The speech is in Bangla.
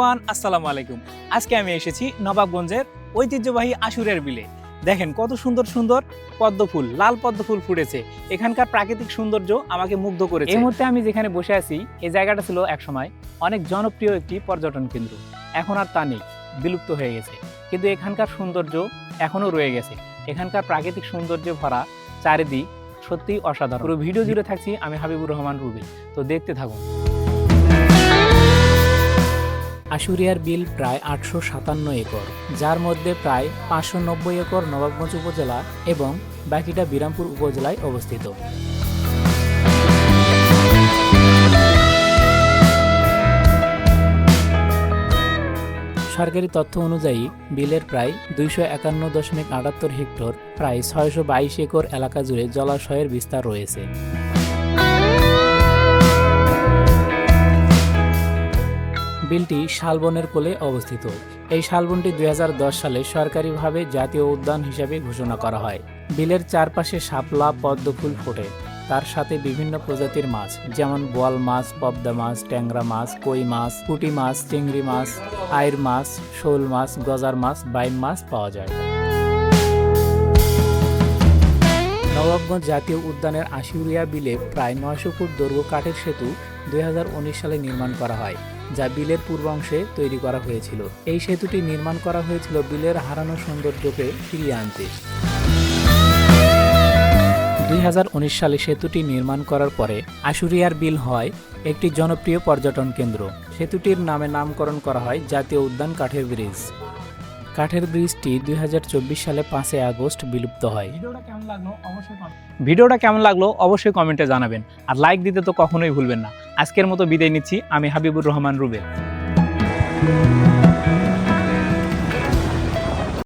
এভরিওয়ান, আসসালামু আলাইকুম। আজকে আমি এসেছি নবাবগঞ্জের ঐতিহ্যবাহী আশুরের বিলে। দেখেন কত সুন্দর সুন্দর পদ্ম ফুল, লাল পদ্ম ফুল ফুটেছে। এখানকার প্রাকৃতিক সৌন্দর্য আমাকে মুগ্ধ করেছে। এই মুহূর্তে আমি যেখানে বসে আছি এই জায়গাটা ছিল একসময় অনেক জনপ্রিয় একটি পর্যটন কেন্দ্র। এখন আর তা নেই, বিলুপ্ত হয়ে গেছে। কিন্তু এখানকার সৌন্দর্য এখনও রয়ে গেছে। এখানকার প্রাকৃতিক সৌন্দর্যে ভরা চারিদিক সত্যিই অসাধারণ। পুরো ভিডিও জুড়ে থাকছি আমি হাবিবুর রহমান রুবেল। তো দেখতে থাকুন। আশুরিয়ার বিল প্রায় আটশো সাতান্ন একর, যার মধ্যে প্রায় পাঁচশো নব্বই একর নবাবগঞ্জ উপজেলা এবং বাকিটা বিরামপুর উপজেলায় অবস্থিত। সরকারি তথ্য অনুযায়ী, বিলের প্রায় দুইশো একান্ন দশমিক আটাত্তর হেক্টর, প্রায় ছয়শো বাইশ একর এলাকা জুড়ে জলাশয়ের বিস্তার রয়েছে। বিলটি শালবনের কোলে অবস্থিত। এই শালবনটি দুই হাজার দশ সালে সরকারিভাবে জাতীয় উদ্যান হিসাবে ঘোষণা করা হয়। বিলের চারপাশে শাপলা পদ্ম ফুল ফোটে। তার সাথে বিভিন্ন প্রজাতির মাছ, যেমন বোয়াল মাছ, পবদা মাছ, ট্যাংরা মাছ, কই মাছ, পুঁটি মাছ, চিংড়ি মাছ, আইর মাছ, শোল মাছ, গজার মাছ, বাইম মাছ পাওয়া যায়। নবাবগঞ্জ জাতীয় উদ্যানের আশিউরিয়া বিলে প্রায় নয়শো ফুট দৈর্ঘ্য কাঠের সেতু দুই হাজার উনিশ সালে নির্মাণ করা হয়। যা বিলের পূর্বাংশে তৈরি করা হয়েছিল। এই সেতুটি নির্মাণ করা হয়েছিল বিলের হারানো সৌন্দর্যকে ফিরিয়ে আনতে। দুই হাজার উনিশ সালে সেতুটি নির্মাণ করার পরে আশুরিয়ার বিল হয় একটি জনপ্রিয় পর্যটন কেন্দ্র। সেতুটির নামে নামকরণ করা হয় জাতীয় উদ্যান কাঠের ব্রিজ। কাঠের ব্রিজটি দুই হাজার চব্বিশ সালে পাঁচই আগস্ট বিলুপ্ত হয়। ভিডিওটা কেমন লাগল অবশ্যই ভিডিওটা কেমন লাগল অবশ্যই কমেন্টে জানাবেন। আর লাইক দিতে তো কখনোই ভুলবেন না। আজকের মতো বিদায় নিচ্ছি আমি হাবিবুর রহমান রুবেল।